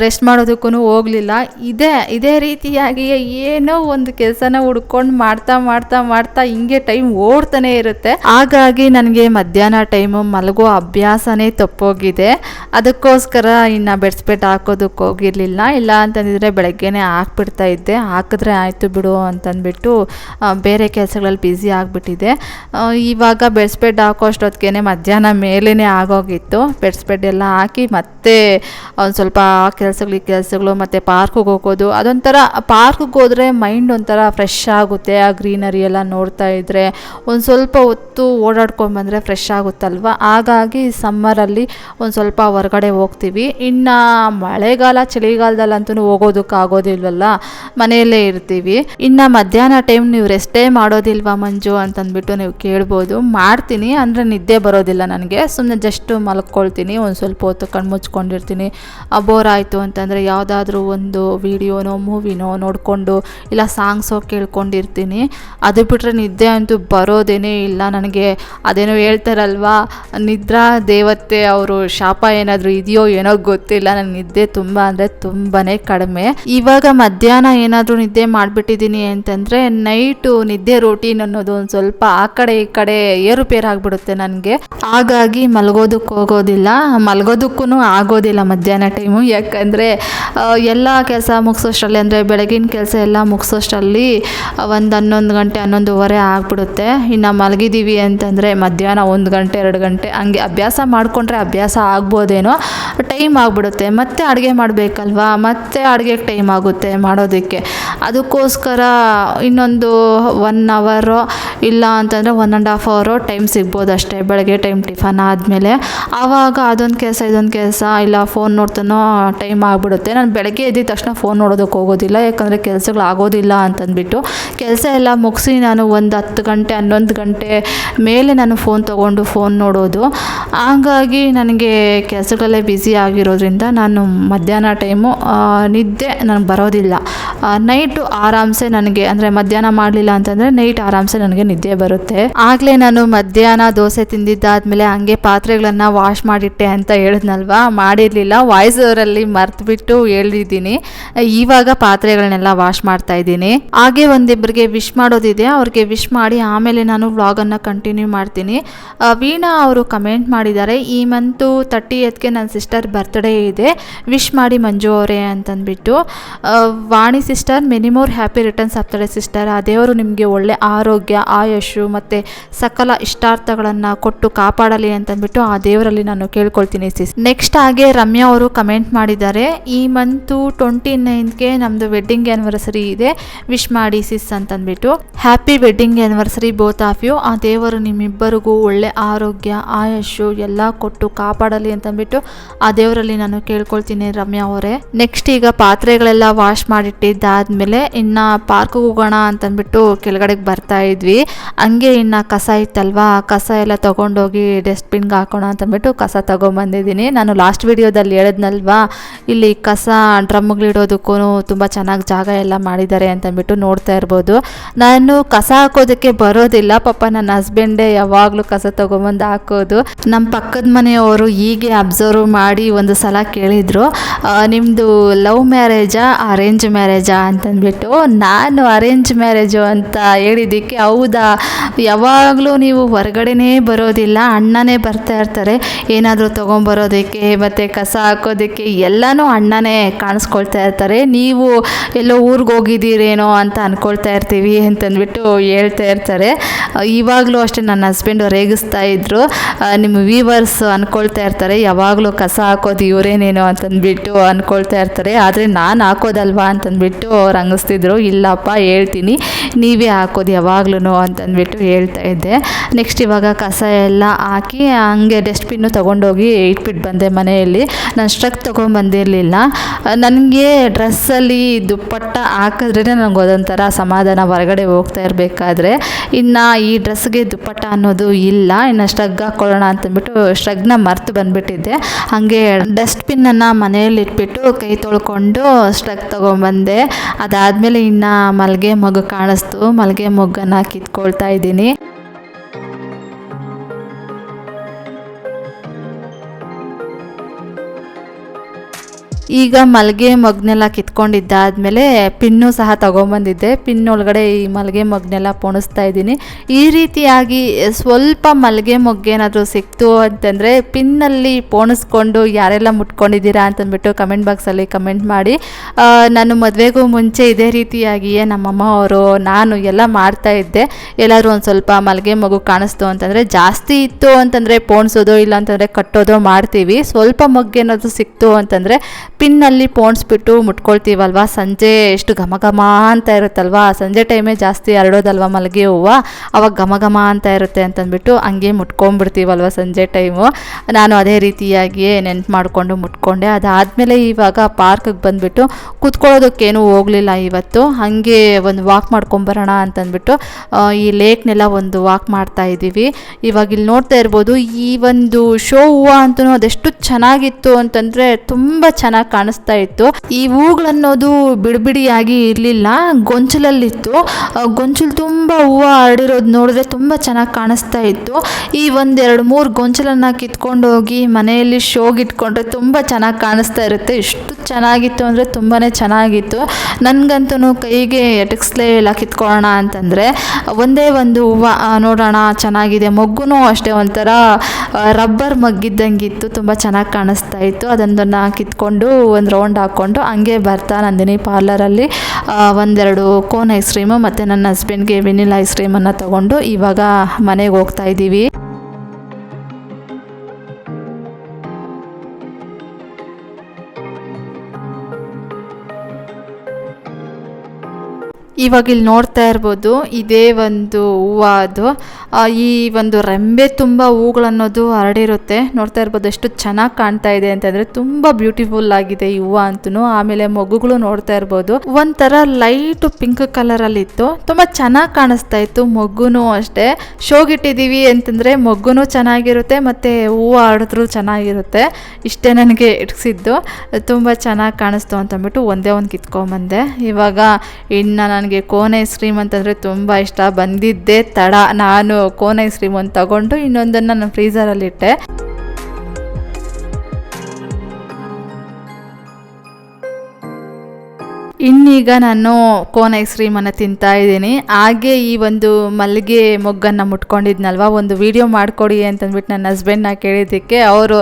ರೆಸ್ಟ್ ಮಾಡೋದಕ್ಕೂ ಹೋಗಲಿಲ್ಲ. ಇದೇ ಇದೇ ರೀತಿಯಾಗಿ ಏನೋ ಒಂದು ಕೆಲಸನ ಹುಡ್ಕೊಂಡು ಮಾಡ್ತಾ ಮಾಡ್ತಾ ಮಾಡ್ತಾ ಹಿಂಗೆ ಟೈಮ್ ಓಡ್ತಾನೆ ಇರುತ್ತೆ. ಆಗ ಹಾಗಾಗಿ ನನಗೆ ಮಧ್ಯಾಹ್ನ ಟೈಮು ಮಲಗೋ ಅಭ್ಯಾಸನೇ ತಪ್ಪೋಗಿದೆ. ಅದಕ್ಕೋಸ್ಕರ ಇನ್ನು ಬೆಡ್ಸ್ಪೆಟ್ ಹಾಕೋದಕ್ಕೆ ಹೋಗಿರಲಿಲ್ಲ. ಇಲ್ಲ ಅಂತಂದಿದ್ರೆ ಬೆಳಗ್ಗೆನೇ ಹಾಕ್ಬಿಡ್ತಾ ಇದ್ದೆ. ಹಾಕಿದ್ರೆ ಆಯಿತು ಬಿಡು ಅಂತಂದ್ಬಿಟ್ಟು ಬೇರೆ ಕೆಲಸಗಳಲ್ಲಿ ಬ್ಯುಸಿ ಆಗಿಬಿಟ್ಟಿದೆ ಇವಾಗ ಬೆಡ್ಸ್ಪೆಡ್ ಹಾಕೋ ಅಷ್ಟೊತ್ತಿಗೆ ಮಧ್ಯಾಹ್ನ ಮೇಲೇ ಆಗೋಗಿತ್ತು. ಬೆಡ್ಸ್ಪೆಡ್ ಎಲ್ಲ ಹಾಕಿ ಮತ್ತೆ ಒಂದು ಸ್ವಲ್ಪ ಕೆಲಸಗಳಿಗೆ ಕೆಲಸಗಳು ಮತ್ತು ಪಾರ್ಕಿಗೆ ಹೋಗೋದು, ಅದೊಂಥರ ಪಾರ್ಕಿಗೆ ಹೋದರೆ ಮೈಂಡ್ ಒಂಥರ ಫ್ರೆಶ್ ಆಗುತ್ತೆ. ಆ ಗ್ರೀನರಿ ಎಲ್ಲ ನೋಡ್ತಾ ಇದ್ದರೆ ಒಂದು ಸ್ವಲ್ಪ ಹೊತ್ತು ಓಡ ಓಡಾಡ್ಕೊಂಬಂದರೆ ಫ್ರೆಶ್ ಆಗುತ್ತಲ್ವ? ಹಾಗಾಗಿ ಸಮ್ಮರಲ್ಲಿ ಒಂದು ಸ್ವಲ್ಪ ಹೊರಗಡೆ ಹೋಗ್ತೀವಿ. ಇನ್ನು ಮಳೆಗಾಲ, ಚಳಿಗಾಲದಲ್ಲಂತೂ ಹೋಗೋದಕ್ಕಾಗೋದಿಲ್ವಲ್ಲ ಮನೆಯಲ್ಲೇ ಇರ್ತೀವಿ. ಇನ್ನು ಮಧ್ಯಾಹ್ನ ಟೈಮ್ ನೀವು ರೆಸ್ಟೇ ಮಾಡೋದಿಲ್ವಾ ಮಂಜು ಅಂತಂದ್ಬಿಟ್ಟು ನೀವು ಕೇಳ್ಬೋದು. ಮಾಡ್ತೀನಿ, ಅಂದರೆ ನಿದ್ದೆ ಬರೋದಿಲ್ಲ ನನಗೆ. ಸುಮ್ಮನೆ ಜಸ್ಟ್ ಮಲ್ಕೊಳ್ತೀನಿ, ಒಂದು ಸ್ವಲ್ಪ ಹೊತ್ತು ಕಣ್ಣು ಮುಚ್ಕೊಂಡಿರ್ತೀನಿ. ಬೋರ್ ಆಯಿತು ಅಂತಂದರೆ ಯಾವುದಾದ್ರೂ ಒಂದು ವಿಡಿಯೋನೋ ಮೂವಿನೋ ನೋಡಿಕೊಂಡು, ಇಲ್ಲ ಸಾಂಗ್ಸೋ ಕೇಳ್ಕೊಂಡಿರ್ತೀನಿ. ಅದು ಬಿಟ್ಟರೆ ನಿದ್ದೆ ಅಂತೂ ಬರೋದೇನೇ ಇಲ್ಲ ನನಗೆ. ಅದೇನೋ ಹೇಳ್ತಾರಲ್ವಾ, ನಿದ್ರಾ ದೇವತೆ ಅವರು ಶಾಪ ಏನಾದರೂ ಇದೆಯೋ ಏನೋ ಗೊತ್ತಿಲ್ಲ ನನಗೆ ನಿದ್ದೆ ತುಂಬ ಅಂದರೆ ತುಂಬಾ ಕಡಿಮೆ. ಇವಾಗ ಮಧ್ಯಾಹ್ನ ಏನಾದರೂ ನಿದ್ದೆ ಮಾಡಿಬಿಟ್ಟಿದ್ದೀನಿ ಅಂತಂದರೆ ನೈಟು ನಿದ್ದೆ ರೂಟೀನ್ ಅನ್ನೋದು ಒಂದು ಸ್ವಲ್ಪ ಆ ಕಡೆ ಈ ಕಡೆ ಏರುಪೇರು ಆಗಿಬಿಡುತ್ತೆ ನನಗೆ. ಹಾಗಾಗಿ ಮಲಗೋದಕ್ಕೆ ಹೋಗೋದಿಲ್ಲ ಮಲಗೋದಕ್ಕೂ ಆಗೋದಿಲ್ಲ ಮಧ್ಯಾಹ್ನ ಟೈಮು ಯಾಕಂದರೆ ಎಲ್ಲ ಕೆಲಸ ಮುಗಿಸೋಷ್ಟರಲ್ಲಿ ಅಂದರೆ ಬೆಳಗಿನ ಕೆಲಸ ಎಲ್ಲ ಮುಗಿಸೋಷ್ಟರಲ್ಲಿ ಒಂದು ಹನ್ನೊಂದು ಗಂಟೆ, ಹನ್ನೊಂದುವರೆ ಆಗಿಬಿಡುತ್ತೆ. ಇನ್ನು ಮಲಗಿದ್ದೀವಿ ಅಂತಂದರೆ ಅಂದರೆ ಮಧ್ಯಾಹ್ನ ಒಂದು ಗಂಟೆ, ಎರಡು ಗಂಟೆ ಹಂಗೆ ಅಭ್ಯಾಸ ಮಾಡಿಕೊಂಡ್ರೆ ಅಭ್ಯಾಸ ಆಗ್ಬೋದೇನೋ ಟೈಮ್ ಆಗಿಬಿಡುತ್ತೆ. ಮತ್ತೆ ಅಡುಗೆ ಮಾಡಬೇಕಲ್ವಾ? ಮತ್ತೆ ಅಡುಗೆಗೆ ಟೈಮ್ ಆಗುತ್ತೆ ಮಾಡೋದಕ್ಕೆ. ಅದಕ್ಕೋಸ್ಕರ ಇನ್ನೊಂದು ಒನ್ ಅವರು ಇಲ್ಲ ಅಂತಂದರೆ ಒನ್ ಆ್ಯಂಡ್ ಹಾಫ್ ಅವರು ಟೈಮ್ ಸಿಗ್ಬೋದು ಅಷ್ಟೇ ಬೆಳಗ್ಗೆ ಟೈಮ್ ಟಿಫನ್ ಆದಮೇಲೆ. ಆವಾಗ ಅದೊಂದು ಕೆಲಸ, ಇದೊಂದು ಕೆಲಸ, ಇಲ್ಲ ಫೋನ್ ನೋಡ್ತಾನೋ ಟೈಮ್ ಆಗಿಬಿಡುತ್ತೆ. ನಾನು ಬೆಳಗ್ಗೆ ಎದ್ದಿದ ತಕ್ಷಣ ಫೋನ್ ನೋಡೋದಕ್ಕೆ ಹೋಗೋದಿಲ್ಲ, ಯಾಕಂದರೆ ಕೆಲಸಗಳು ಆಗೋದಿಲ್ಲ ಅಂತಂದ್ಬಿಟ್ಟು. ಕೆಲಸ ಎಲ್ಲ ಮುಗಿಸಿ ನಾನು ಒಂದು ಹತ್ತು ಗಂಟೆ, ಹನ್ನೊಂದು ಗಂಟೆ ಮೇಲೆ ಮೇಲೆ ನಾನು ಫೋನ್ ತೊಗೊಂಡು ಫೋನ್ ನೋಡೋದು. ಹಾಗಾಗಿ ನನಗೆ ಕೆಲಸಗಳಲ್ಲೇ ಬ್ಯುಸಿ ಆಗಿರೋದ್ರಿಂದ ನಾನು ಮಧ್ಯಾಹ್ನ ಟೈಮು ನಿದ್ದೆ ನನಗೆ ಬರೋದಿಲ್ಲ. ನೈಟು ಆರಾಮ್ಸೆ ನನಗೆ, ಅಂದರೆ ಮಧ್ಯಾಹ್ನ ಮಾಡಲಿಲ್ಲ ಅಂತಂದರೆ ನೈಟ್ ಆರಾಮ್ಸೆ ನನಗೆ ನಿದ್ದೆ ಬರುತ್ತೆ. ಆಗಲೇ ನಾನು ಮಧ್ಯಾಹ್ನ ದೋಸೆ ತಿಂದಿದ್ದಾದಮೇಲೆ ಹಂಗೆ ಪಾತ್ರೆಗಳನ್ನು ವಾಶ್ ಮಾಡಿಟ್ಟೆ ಅಂತ ಹೇಳಿದ್ನಲ್ವ? ಮಾಡಿರಲಿಲ್ಲ. ವಾಯ್ಸ್ ಅವರಲ್ಲಿ ಮರ್ತುಬಿಟ್ಟು ಹೇಳಿದ್ದೀನಿ. ಇವಾಗ ಪಾತ್ರೆಗಳನ್ನೆಲ್ಲ ವಾಶ್ ಮಾಡ್ತಾ ಇದ್ದೀನಿ. ಹಾಗೆ ಒಂದಿಬ್ಬರಿಗೆ ವಿಶ್ ಮಾಡೋದಿದೆ. ಅವ್ರಿಗೆ ವಿಶ್ ಮಾಡಿ ಆಮೇಲೆ ನಾನು ವ್ಲಾಗನ್ನು ಕಂಟಿನ್ಯೂ ಮಾಡ್ತೀನಿ. ವೀಣಾ ಅವರು ಕಮೆಂಟ್ ಮಾಡಿದ್ದಾರೆ, ಈ ಮಂತು ತರ್ಟಿ ಎತ್ಗೆ ನನ್ನ ಸಿಸ್ಟರ್ ಬರ್ತ್ಡೇ ಇದೆ ವಿಶ್ ಮಾಡಿ ಮಂಜು ಅವರೇ ಅಂತಂದ್ಬಿಟ್ಟು. Vani sister many more happy returns ಆಗ್ತಾಳೆ ಸಿಸ್ಟರ್ ಆ, ದೇವರು ನಿಮಗೆ ಒಳ್ಳೆ ಆರೋಗ್ಯ, ಆಯಸ್ಸು ಮತ್ತು ಸಕಲ ಇಷ್ಟಾರ್ಥಗಳನ್ನು ಕೊಟ್ಟು ಕಾಪಾಡಲಿ ಅಂತಂದ್ಬಿಟ್ಟು ಆ ದೇವರಲ್ಲಿ ನಾನು ಕೇಳ್ಕೊಳ್ತೀನಿ ಸಿಸ್ ನೆಕ್ಸ್ಟ್ ಹಾಗೆ ರಮ್ಯಾ ಅವರು ಕಮೆಂಟ್ ಮಾಡಿದ್ದಾರೆ, ಈ ಮಂತು ಟ್ವೆಂಟಿ ನೈನ್ತ್ಗೆ ನಮ್ಮದು ವೆಡ್ಡಿಂಗ್ ಆ್ಯನಿವರ್ಸರಿ ಇದೆ ವಿಶ್ ಮಾಡಿ ಸಿಸ್ ಅಂತಂದ್ಬಿಟ್ಟು. Happy wedding anniversary both of you ಆ, ದೇವರು ನಿಮ್ಮಿಬ್ಬರಿಗೂ ಒಳ್ಳೆ ಆರೋಗ್ಯ, ಆಯಸ್ಸು ಎಲ್ಲ ಕೊಟ್ಟು ಕಾಪಾಡಲಿ ಅಂತಂದ್ಬಿಟ್ಟು ಆ ದೇವರಲ್ಲಿ ನಾನು ಕೇಳ್ಕೊಳ್ತೀನಿ ರಮ್ಯಾ ಅವರೇ. ನೆಕ್ಸ್ಟ್ ಈಗ ಪಾತ್ರೆಗಳೆಲ್ಲ ವಾಶ್ ಮಾಡಿಟ್ಟಿದ್ದಾದ್ಮೇಲೆ ಇನ್ನು ಪಾರ್ಕ್ಗೆ ಹೋಗೋಣ ಅಂತಂದ್ಬಿಟ್ಟು ಕೆಳಗಡೆಗೆ ಬರ್ತಾ ಇದ್ವಿ. ಹಂಗೆ ಇನ್ನು ಕಸ ಇತ್ತಲ್ವಾ? ಕಸ ಎಲ್ಲ ತೊಗೊಂಡೋಗಿ ಡಸ್ಟ್ಬಿನ್ಗೆ ಹಾಕೋಣ ಅಂತಂದ್ಬಿಟ್ಟು ಕಸ ತೊಗೊಂಬಂದಿದ್ದೀನಿ. ನಾನು ಲಾಸ್ಟ್ ವಿಡಿಯೋದಲ್ಲಿ ಹೇಳಿದ್ನಲ್ವಾ? ಇಲ್ಲಿ ಕಸ ಡ್ರಮ್ಗಳಿಡೋದಕ್ಕೂ ತುಂಬ ಚೆನ್ನಾಗಿ ಜಾಗ ಎಲ್ಲ ಮಾಡಿದ್ದಾರೆ ಅಂತಂದ್ಬಿಟ್ಟು ನೋಡ್ತಾ ಇರ್ಬೋದು. ನಾನು ಕಸ ಹಾಕೋದಕ್ಕೆ ಬರೋದಿಲ್ಲ. ಪಾಪ ನನ್ನ ಹಸ್ಬೆಂಡೇ ಯಾವಾಗಲೂ ಕಸ ತೊಗೊಂಬಂದು ಹಾಕೋದು. ನಮ್ಮ ಪಕ್ಕದ ಮನೆಯವರು ಹೀಗೆ ಅಬ್ಸರ್ವ್ ಮಾಡಿ ಒಂದು ಸಲ ಕೇಳಿದರು ನಿಮ್ಮದು ಲವ್ ಮ್ಯಾರೇಜಾ ಅರೇಂಜ್ ಮ್ಯಾರೇಜಾ ಅಂತಂದ್ಬಿಟ್ಟು, ನಾನು ಅರೇಂಜ್ ಮ್ಯಾರೇಜು ಅಂತ ಹೇಳಿದ್ದಕ್ಕೆ ಹೌದಾ? ಯಾವಾಗಲೂ ನೀವು ಹೊರಗಡೆನೇ ಬರೋದಿಲ್ಲ, ಅಣ್ಣನೇ ಬರ್ತಾ ಇರ್ತಾರೆ. ಏನಾದರೂ ತೊಗೊಂಬರೋದಕ್ಕೆ, ಮತ್ತು ಕಸ ಹಾಕೋದಕ್ಕೆ ಎಲ್ಲನೂ ಅಣ್ಣನೇ ಕಾಣಿಸ್ಕೊಳ್ತಾ ಇರ್ತಾರೆ. ನೀವು ಎಲ್ಲೋ ಊರಿಗೆ ಹೋಗಿದ್ದೀರೇನೋ ಅಂತ ಅಂದ್ಕೊಳ್ತಾ ಇರ್ತೀವಿ ಅಂತಂದ್ಬಿಟ್ಟು ಹೇಳ್ತಾ ಇರ್ತಾರೆ. ಇವಾಗಲೂ ಅಷ್ಟೇ ನನ್ನ ಹಸ್ಬೆಂಡು ರೇಗಿಸ್ತಾ ಇದ್ದರು ನಿಮ್ಮ ವೀವರ್ಸ್ ಅಂದ್ಕೊಳ್ತಾ ಇರ್ತಾರೆ, ಯಾವಾಗಲೂ ಕಸ ಹಾಕೋದು ಇವರೇನೇನು ಅಂತಂದ್ಬಿಟ್ಟು ಅಂದ್ಕೊಳ್ತಾ ಇರ್ತಾರೆ, ಆದರೆ ನಾನು ಹಾಕೋದಲ್ವಾ ಅಂತಂದ್ಬಿಟ್ಟು ಅವ್ರು ಹಂಗಿಸ್ತಿದ್ರು ಇಲ್ಲಪ್ಪ ಹೇಳ್ತೀನಿ, ನೀವೇ ಹಾಕೋದು ಯಾವಾಗ್ಲೂ ಅಂತಂದ್ಬಿಟ್ಟು ಹೇಳ್ತಾ ಇದ್ದೆ. ನೆಕ್ಸ್ಟ್ ಇವಾಗ ಕಸ ಎಲ್ಲ ಹಾಕಿ, ಹಂಗೆ ಡಸ್ಟ್ಬಿನ್ನು ತೊಗೊಂಡೋಗಿ ಇಟ್ಬಿಟ್ಟು ಬಂದೆ ಮನೆಯಲ್ಲಿ. ನಾನು ಸ್ಟ್ರಕ್ ತೊಗೊಂಬಂದಿರಲಿಲ್ಲ ನನಗೆ ಡ್ರೆಸ್ಸಲ್ಲಿ ದುಪ್ಪಟ್ಟ ಹಾಕಿದ್ರೇ ನನಗೆ ಅದೊಂಥರ ಸಮಾಧಾನ ಹೊರಗಡೆ ಹೋಗ್ತಾ ಇರಬೇಕಾದ್ರೆ, ಇನ್ನು ಈ ಡ್ರೆಸ್ಗೆ ದುಪ್ಪಟ್ಟ ಅನ್ನೋದು ಇಲ್ಲ, ಇನ್ನು ಸ್ಟ್ರಗ್ ಹಾಕ್ಕೊಳ್ಳೋಣ ಅಂತಂದ್ಬಿಟ್ಟು ಸ್ಟ್ರಗ್ನ ಮರೆತು ಬಂದುಬಿಟ್ಟಿದ್ದೆ. ಹಾಗೆ ಡಸ್ಟ್ಬಿನ್ನನ್ನು ಮನೆಯಲ್ಲಿ ಇಟ್ಬಿಟ್ಟು ಕೈ ತೊಳ್ಕೊಂಡು ಸ್ಟ್ರಗ್ ತೊಗೊಂಬಂದೆ. ಅದಾದಮೇಲೆ ಇನ್ನು ಮಲ್ಲಿಗೆ ಮಗು ಕಾಣಿಸ್ತು. ಮಲ್ಲಿಗೆ ಮೊಗ್ಗನ್ನು ಕಿತ್ಕೊಳ್ತಾ ಇದ್ದೀನಿ. ಈಗ ಮಲ್ಲಿಗೆ ಮಗ್ನೆಲ್ಲ ಕಿತ್ಕೊಂಡಿದ್ದಾದಮೇಲೆ ಪಿನ್ನು ಸಹ ತೊಗೊಂಬಂದಿದ್ದೆ. ಪಿನ್ ಒಳಗಡೆ ಈ ಮಲ್ಲಿಗೆ ಮಗ್ನೆಲ್ಲ ಪೋಣಿಸ್ತಾ ಇದ್ದೀನಿ. ಈ ರೀತಿಯಾಗಿ ಸ್ವಲ್ಪ ಮಲ್ಲಿಗೆ ಮೊಗ್ಗೇನಾದರೂ ಸಿಕ್ತು ಅಂತಂದರೆ ಪಿನ್ನಲ್ಲಿ ಪೋಣಿಸ್ಕೊಂಡು ಯಾರೆಲ್ಲ ಮುಟ್ಕೊಂಡಿದ್ದೀರಾ ಅಂತಂದ್ಬಿಟ್ಟು ಕಮೆಂಟ್ ಬಾಕ್ಸಲ್ಲಿ ಕಮೆಂಟ್ ಮಾಡಿ. ನಾನು ಮದುವೆಗೂ ಮುಂಚೆ ಇದೇ ರೀತಿಯಾಗಿಯೇ ನಮ್ಮಮ್ಮ ಅವರು ನಾನು ಎಲ್ಲ ಮಾಡ್ತಾ ಇದ್ದೆ. ಎಲ್ಲಾದರೂ ಒಂದು ಸ್ವಲ್ಪ ಮಲ್ಲಿಗೆ ಮಗು ಕಾಣಿಸ್ತು ಅಂತಂದರೆ ಜಾಸ್ತಿ ಇತ್ತು ಅಂತಂದರೆ ಪೋಣಿಸೋದು ಇಲ್ಲ ಅಂತಂದರೆ ಕಟ್ಟೋದು ಮಾಡ್ತೀವಿ. ಸ್ವಲ್ಪ ಮೊಗ್ಗೇನಾದರೂ ಸಿಕ್ತು ಅಂತಂದರೆ ಪಿನ್ನಲ್ಲಿ ಪೋಣಿಸ್ಬಿಟ್ಟು ಮುಟ್ಕೊಳ್ತೀವಲ್ವ? ಸಂಜೆ ಎಷ್ಟು ಘಮ ಘಮ ಅಂತ ಇರುತ್ತಲ್ವ? ಸಂಜೆ ಟೈಮೇ ಜಾಸ್ತಿ ಹರಡೋದಲ್ವ ಮಲಗಿ ಹೂವು? ಅವಾಗ ಘಮ ಘಮ ಅಂತ ಇರುತ್ತೆ ಅಂತಂದ್ಬಿಟ್ಟು ಹಂಗೆ ಮುಟ್ಕೊಂಡ್ಬಿಡ್ತೀವಲ್ವ ಸಂಜೆ ಟೈಮು ನಾನು ಅದೇ ರೀತಿಯಾಗಿಯೇ ನೆನ್ಪು ಮಾಡಿಕೊಂಡು ಮುಟ್ಕೊಂಡೆ. ಅದಾದಮೇಲೆ ಇವಾಗ ಪಾರ್ಕಿಗೆ ಬಂದುಬಿಟ್ಟು ಕೂತ್ಕೊಳ್ಳೋದಕ್ಕೇನು ಹೋಗಲಿಲ್ಲ ಇವತ್ತು. ಹಾಗೆ ಒಂದು ವಾಕ್ ಮಾಡ್ಕೊಂಬರೋಣ ಅಂತಂದ್ಬಿಟ್ಟು ಈ ಲೇಕ್ನೆಲ್ಲ ಒಂದು ವಾಕ್ ಮಾಡ್ತಾ ಇದ್ದೀವಿ. ಇವಾಗ ಇಲ್ಲಿ ನೋಡ್ತಾ ಇರ್ಬೋದು, ಈ ಒಂದು ಶೋ ಹೂವು ಅಂತೂ ಅದೆಷ್ಟು ಚೆನ್ನಾಗಿತ್ತು ಅಂತಂದರೆ ತುಂಬ ಚೆನ್ನಾಗಿ ಕಾಣಿಸ್ತಾ ಇತ್ತು. ಈ ಹೂಗಳನ್ನೋದು ಬಿಡಿಬಿಡಿಯಾಗಿ ಇರಲಿಲ್ಲ, ಗೊಂಚಲಲ್ಲಿತ್ತು. ಗೊಂಚಲು ತುಂಬ ಹೂವು ಹರಡಿರೋದು ನೋಡಿದ್ರೆ ತುಂಬ ಚೆನ್ನಾಗಿ ಕಾಣಿಸ್ತಾ ಇತ್ತು. ಈ ಒಂದೆರಡು ಮೂರು ಗೊಂಚಲನ್ನು ಕಿತ್ಕೊಂಡು ಹೋಗಿ ಮನೆಯಲ್ಲಿ ಶೋಗಿಟ್ಕೊಂಡ್ರೆ ತುಂಬ ಚೆನ್ನಾಗಿ ಕಾಣಿಸ್ತಾ ಇರುತ್ತೆ. ಎಷ್ಟು ಚೆನ್ನಾಗಿತ್ತು ಅಂದರೆ ತುಂಬಾ ಚೆನ್ನಾಗಿತ್ತು. ನನಗಂತೂ ಕೈಗೆ ಎಟಕ್ಸ್ಲೇ ಇಲ್ಲ ಕಿತ್ಕೊಳ್ಳೋಣ ಅಂತಂದರೆ, ಒಂದೇ ಒಂದು ಹೂವು ನೋಡೋಣ ಚೆನ್ನಾಗಿದೆ. ಮೊಗ್ಗುನೂ ಅಷ್ಟೇ ಒಂಥರ ರಬ್ಬರ್ ಮಗ್ಗಿದ್ದಂಗಿತ್ತು. ತುಂಬ ಚೆನ್ನಾಗಿ ಕಾಣಿಸ್ತಾ ಇತ್ತು. ಅದೊಂದನ್ನು ಕಿತ್ಕೊಂಡು ಒಂದು ರೌಂಡ್ ಹಾಕ್ಕೊಂಡು ಹಂಗೆ ಬರ್ತಾ ನಂದಿನಿ ಪಾರ್ಲರಲ್ಲಿ ಒಂದೆರಡು ಕೋನ್ ಐಸ್ ಕ್ರೀಮು ಮತ್ತು ನನ್ನ ಹಸ್ಬೆಂಡ್ಗೆ ವೆನಿಲಾ ಐಸ್ ಕ್ರೀಮನ್ನು ತೊಗೊಂಡು ಇವಾಗ ಮನೆಗೆ ಹೋಗ್ತಾ ಇದ್ದೀವಿ. ಇವಾಗ ಇಲ್ಲಿ ನೋಡ್ತಾ ಇರ್ಬೋದು, ಇದೇ ಒಂದು ಹೂವು ಅದು ಈ ಒಂದು ರೆಂಬೆ ತುಂಬ ಹೂಗಳನ್ನೋದು ಹರಡಿರುತ್ತೆ. ನೋಡ್ತಾ ಇರ್ಬೋದು ಎಷ್ಟು ಚೆನ್ನಾಗಿ ಕಾಣ್ತಾ ಇದೆ ಅಂತಂದರೆ ತುಂಬ ಬ್ಯೂಟಿಫುಲ್ ಆಗಿದೆ ಈ ಹೂವು ಅಂತೂ ಆಮೇಲೆ ಮಗುಗಳು ನೋಡ್ತಾ ಇರ್ಬೋದು. ಒಂಥರ ಲೈಟ್ ಪಿಂಕ್ ಕಲರಲ್ಲಿತ್ತು ತುಂಬ ಚೆನ್ನಾಗಿ ಕಾಣಿಸ್ತಾ ಇತ್ತು ಮಗ್ಗೂ ಅಷ್ಟೇ. ಶೋಗಿಟ್ಟಿದ್ದೀವಿ ಅಂತಂದರೆ ಮಗ್ಗೂ ಚೆನ್ನಾಗಿರುತ್ತೆ, ಮತ್ತು ಹೂವು ಹರಡಿದ್ರು ಚೆನ್ನಾಗಿರುತ್ತೆ. ಇಷ್ಟೇ ನನಗೆ ಇಟ್ಸಿದ್ದು. ತುಂಬ ಚೆನ್ನಾಗಿ ಕಾಣಿಸ್ತು ಅಂತಂದ್ಬಿಟ್ಟು ಒಂದೇ ಒಂದು ಕಿತ್ಕೊಂಬಂದೆ. ಇವಾಗ ಇನ್ನು ನನಗೆ ಕೋನ್ ಐಸ್ ಕ್ರೀಮ್ ಅಂತಂದರೆ ತುಂಬ ಇಷ್ಟ. ಬಂದಿದ್ದೇ ತಡ. ನಾನು ಕೋನ್ ಐಸ್ ಕ್ರೀಮ್ ಒಂದು ತಗೊಂಡು ಇನ್ನೊಂದನ್ನು ನಾನು ಫ್ರೀಸರಲ್ಲಿಟ್ಟೆ ಇನ್ನೀಗ ನಾನು ಕೋನ್ ಐಸ್ ಕ್ರೀಮನ್ನು ತಿಂತಾ ಇದ್ದೀನಿ. ಹಾಗೆ ಈ ಒಂದು ಮಲ್ಲಿಗೆ ಮೊಗ್ಗನ್ನು ಮುಟ್ಕೊಂಡಿದ್ನಲ್ವ? ಒಂದು ವಿಡಿಯೋ ಮಾಡಿಕೊಡಿ ಅಂತಂದ್ಬಿಟ್ಟು ನನ್ನ ಹಸ್ಬೆಂಡ್ನ ಕೇಳಿದ್ದಕ್ಕೆ ಅವರು,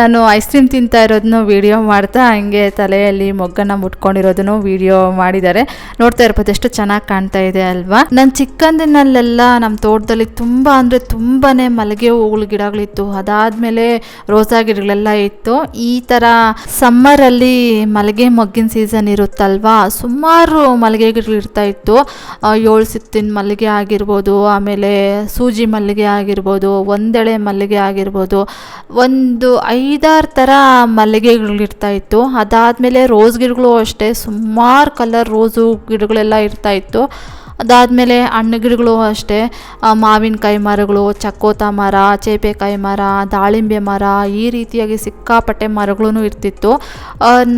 ನಾನು ಐಸ್ ಕ್ರೀಮ್ ತಿಂತಾ ಇರೋದನ್ನು ವಿಡಿಯೋ ಮಾಡ್ತಾ, ಹಂಗೆ ತಲೆಯಲ್ಲಿ ಮೊಗ್ಗನ್ನು ಮುಟ್ಕೊಂಡಿರೋದನ್ನು ವಿಡಿಯೋ ಮಾಡಿದ್ದಾರೆ. ನೋಡ್ತಾ ಇರ್ಬೋದು ಎಷ್ಟು ಚೆನ್ನಾಗಿ ಕಾಣ್ತಾ ಇದೆ ಅಲ್ವಾ? ನನ್ನ ಚಿಕ್ಕಂದಿನಲ್ಲೆಲ್ಲ ನಮ್ಮ ತೋಟದಲ್ಲಿ ತುಂಬ ಅಂದರೆ ತುಂಬಾ ಮಲ್ಲಿಗೆ ಹೂಗಳ ಗಿಡಗಳಿತ್ತು ಅದಾದಮೇಲೆ ರೋಸಾ ಗಿಡಗಳೆಲ್ಲ ಇತ್ತು. ಈ ಥರ ಸಮ್ಮರಲ್ಲಿ ಮಲ್ಲಿಗೆ ಮೊಗ್ಗಿನ ಸೀಸನ್ ಇರುತ್ತಲ್ವಾ? ಸುಮಾರು ಮಲ್ಲಿಗೆಗಳು ಇರ್ತಾ ಇತ್ತು. ಏಳು ಸಿತ್ತಿನ ಮಲ್ಲಿಗೆ ಆಗಿರ್ಬೋದು, ಆಮೇಲೆ ಸೂಜಿ ಮಲ್ಲಿಗೆ ಆಗಿರ್ಬೋದು, ಒಂದೆಳೆ ಮಲ್ಲಿಗೆ ಆಗಿರ್ಬೋದು, ಒಂದು ಐದಾರು ಥರ ಮಲ್ಲಿಗೆಗಳು ಇರ್ತಾ ಇತ್ತು. ಅದಾದಮೇಲೆ ರೋಸ್ ಗಿಡಗಳು ಅಷ್ಟೇ, ಸುಮಾರು ಕಲರ್ ರೋಸು ಗಿಡಗಳೆಲ್ಲ ಇರ್ತಾ ಇತ್ತು. ಅದಾದಮೇಲೆ ಹಣ್ಣು ಗಿಡಗಳು ಅಷ್ಟೇ ಮಾವಿನಕಾಯಿ ಮರಗಳು ಚಕ್ಕೋತ ಮರ ಚೇಪೆಕಾಯಿ ಮರ ದಾಳಿಂಬೆ ಮರ ಈ ರೀತಿಯಾಗಿ ಸಿಕ್ಕಾಪಟ್ಟೆ ಮರಗಳೂ ಇರ್ತಿತ್ತು.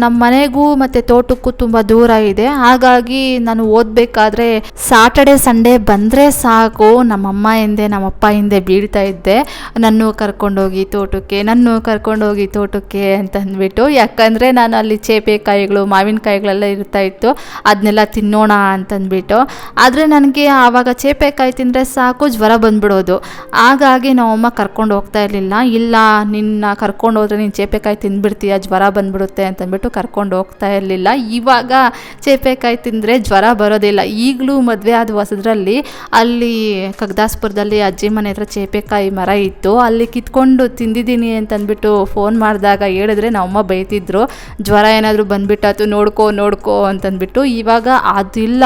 ನಮ್ಮ ಮನೆಗೂ ಮತ್ತು ತೋಟಕ್ಕೂ ತುಂಬ ದೂರ ಇದೆ. ಹಾಗಾಗಿ ನಾನು ಓದಬೇಕಾದ್ರೆ ಸಾಟರ್ಡೆ ಸಂಡೇ ಬಂದರೆ ಸಾಕು. ನಮ್ಮಮ್ಮ ಹಿಂದೆ, ನಮ್ಮಪ್ಪ ಹಿಂದೆ ಬೀಳ್ತಾ ಇದ್ದೆ. ನನ್ನ ಕರ್ಕೊಂಡೋಗಿ ತೋಟಕ್ಕೆ, ನನ್ನ ಕರ್ಕೊಂಡೋಗಿ ತೋಟಕ್ಕೆ ಅಂತಂದ್ಬಿಟ್ಟು ಯಾಕಂದರೆ ನಾನು ಅಲ್ಲಿ ಚೇಪೆಕಾಯಿಗಳು ಮಾವಿನಕಾಯಿಗಳೆಲ್ಲ ಇರ್ತಾ ಇತ್ತು. ಅದನ್ನೆಲ್ಲ ತಿನ್ನೋಣ ಅಂತಂದ್ಬಿಟ್ಟು ಆದರೆ ನನಗೆ ಆವಾಗ ಚೇಪೆಕಾಯಿ ತಿಂದರೆ ಸಾಕು, ಜ್ವರ ಬಂದ್ಬಿಡೋದು. ಹಾಗಾಗಿ ನಮ್ಮಮ್ಮ ಕರ್ಕೊಂಡು ಹೋಗ್ತಾ ಇರಲಿಲ್ಲ. ಇಲ್ಲ, ನಿನ್ನ ಕರ್ಕೊಂಡು ಹೋದರೆ ನೀನು ಚೇಪೆಕಾಯಿ ತಿಂದ್ಬಿಡ್ತೀಯ ಜ್ವರ ಬಂದ್ಬಿಡುತ್ತೆ ಅಂತಂದ್ಬಿಟ್ಟು ಕರ್ಕೊಂಡು ಹೋಗ್ತಾ ಇರಲಿಲ್ಲ. ಇವಾಗ ಚೇಪೆಕಾಯಿ ತಿಂದರೆ ಜ್ವರ ಬರೋದಿಲ್ಲ. ಈಗಲೂ ಮದುವೆ ಆದ ಹೊಸದ್ರಲ್ಲಿ ಅಲ್ಲಿ ಕಗ್ದಾಸ್ಪುರದಲ್ಲಿ ಅಜ್ಜಿ ಮನೆ ಹತ್ರ ಚೇಪೆಕಾಯಿ ಮರ ಇತ್ತು. ಅಲ್ಲಿ ಕಿತ್ಕೊಂಡು ತಿಂದಿದ್ದೀನಿ ಅಂತಂದ್ಬಿಟ್ಟು ಫೋನ್ ಮಾಡಿದಾಗ ಹೇಳಿದ್ರೆ ನಮ್ಮಮ್ಮ ಬೈತಿದ್ರು. ಜ್ವರ ಏನಾದರೂ ಬಂದ್ಬಿಟ್ಟಾತು, ನೋಡ್ಕೋ ನೋಡ್ಕೋ ಅಂತಂದ್ಬಿಟ್ಟು. ಇವಾಗ ಅದಿಲ್ಲ.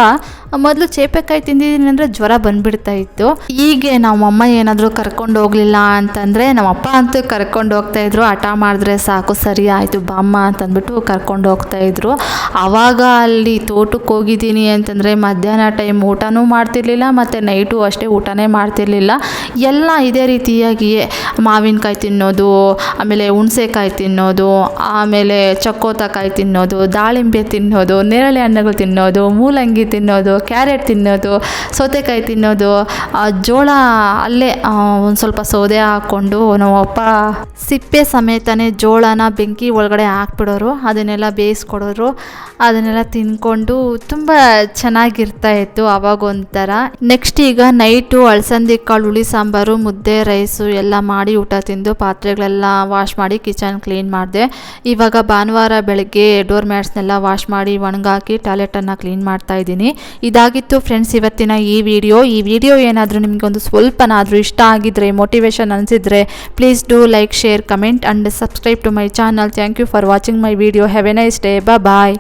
ಮೊದಲು ಚೇಪೆಕಾಯಿ ತಿಂದಿದ್ದೀನಿ ಅಂದರೆ ಜ್ವರ ಬಂದ್ಬಿಡ್ತಾ ಇತ್ತು. ಹೀಗೆ ನಮ್ಮಮ್ಮ ಏನಾದರೂ ಕರ್ಕೊಂಡು ಹೋಗಲಿಲ್ಲ ಅಂತಂದರೆ ನಮ್ಮಪ್ಪ ಅಂತೂ ಕರ್ಕೊಂಡು ಹೋಗ್ತಾ ಇದ್ರು. ಹಠ ಮಾಡಿದ್ರೆ ಸಾಕು, ಸರಿ ಆಯಿತು, ಬಾಮ್ಮ ಅಂತಂದ್ಬಿಟ್ಟು ಕರ್ಕೊಂಡು ಹೋಗ್ತಾ ಇದ್ರು. ಆವಾಗ ಅಲ್ಲಿ ತೋಟಕ್ಕೆ ಹೋಗಿದ್ದೀನಿ ಅಂತಂದರೆ ಮಧ್ಯಾಹ್ನ ಟೈಮ್ ಊಟನೂ ಮಾಡ್ತಿರ್ಲಿಲ್ಲ, ಮತ್ತು ನೈಟು ಅಷ್ಟೇ ಊಟನೇ ಮಾಡ್ತಿರ್ಲಿಲ್ಲ. ಎಲ್ಲ ಇದೇ ರೀತಿಯಾಗಿಯೇ ಮಾವಿನಕಾಯಿ ತಿನ್ನೋದು, ಆಮೇಲೆ ಹುಣಸೆಕಾಯಿ ತಿನ್ನೋದು, ಆಮೇಲೆ ಚಕ್ಕೋತಕಾಯಿ ತಿನ್ನೋದು, ದಾಳಿಂಬೆ ತಿನ್ನೋದು, ನೇರಳೆ ಹಣ್ಣುಗಳು ತಿನ್ನೋದು, ಮೂಲಂಗಿ ತಿನ್ನೋದು, ಕ್ಯಾರೆಟ್ ತಿನ್ನೋದು ಸೌತೆಕಾಯಿ ತಿನ್ನೋದು ಜೋಳ ಅಲ್ಲೇ ಒಂದು ಸ್ವಲ್ಪ ಸೌದೆ ಹಾಕ್ಕೊಂಡು ನಮ್ಮಪ್ಪ ಸಿಪ್ಪೆ ಸಮೇತನೇ ಜೋಳನ ಬೆಂಕಿ ಒಳಗಡೆ ಹಾಕ್ಬಿಡೋರು, ಅದನ್ನೆಲ್ಲ ಬೇಯಿಸ್ಕೊಡೋರು, ಅದನ್ನೆಲ್ಲ ತಿನ್ಕೊಂಡು ತುಂಬ ಚೆನ್ನಾಗಿರ್ತಾ ಇತ್ತು ಅವಾಗ ಒಂಥರ ನೆಕ್ಸ್ಟ್ ಈಗ ನೈಟು ಅಳಸಂದಿ ಕಾಳು, ಹುಳಿ ಸಾಂಬಾರು, ಮುದ್ದೆ ರೈಸು ಎಲ್ಲ ಮಾಡಿ ಊಟ ತಿಂದು ಪಾತ್ರೆಗಳೆಲ್ಲ ವಾಶ್ ಮಾಡಿ ಕಿಚನ್ ಕ್ಲೀನ್ ಮಾಡಿದೆ. ಇವಾಗ ಭಾನುವಾರ ಬೆಳಗ್ಗೆ ಡೋರ್ ಮ್ಯಾಟ್ಸ್ನೆಲ್ಲ ವಾಶ್ ಮಾಡಿ ಒಣಗಾಕಿ ಟಾಯ್ಲೆಟನ್ನು ಕ್ಲೀನ್ ಮಾಡ್ತಾ ಇದ್ದೀನಿ. ಇದಾಗಿತ್ತು ಫ್ರೆಂಡ್ಸ್ ಇವತ್ತಿನ ಈ ವಿಡಿಯೋ ಈ ವಿಡಿಯೋ ಏನಾದರೂ ನಿಮಗೆ ಒಂದು ಸ್ವಲ್ಪನಾದರೂ ಇಷ್ಟ ಆಗಿದ್ರೆ ಮೋಟಿವೇಶನ್ ಅನಿಸಿದ್ರೆ please do like share comment and subscribe to my channel thank you for watching my video have a nice day bye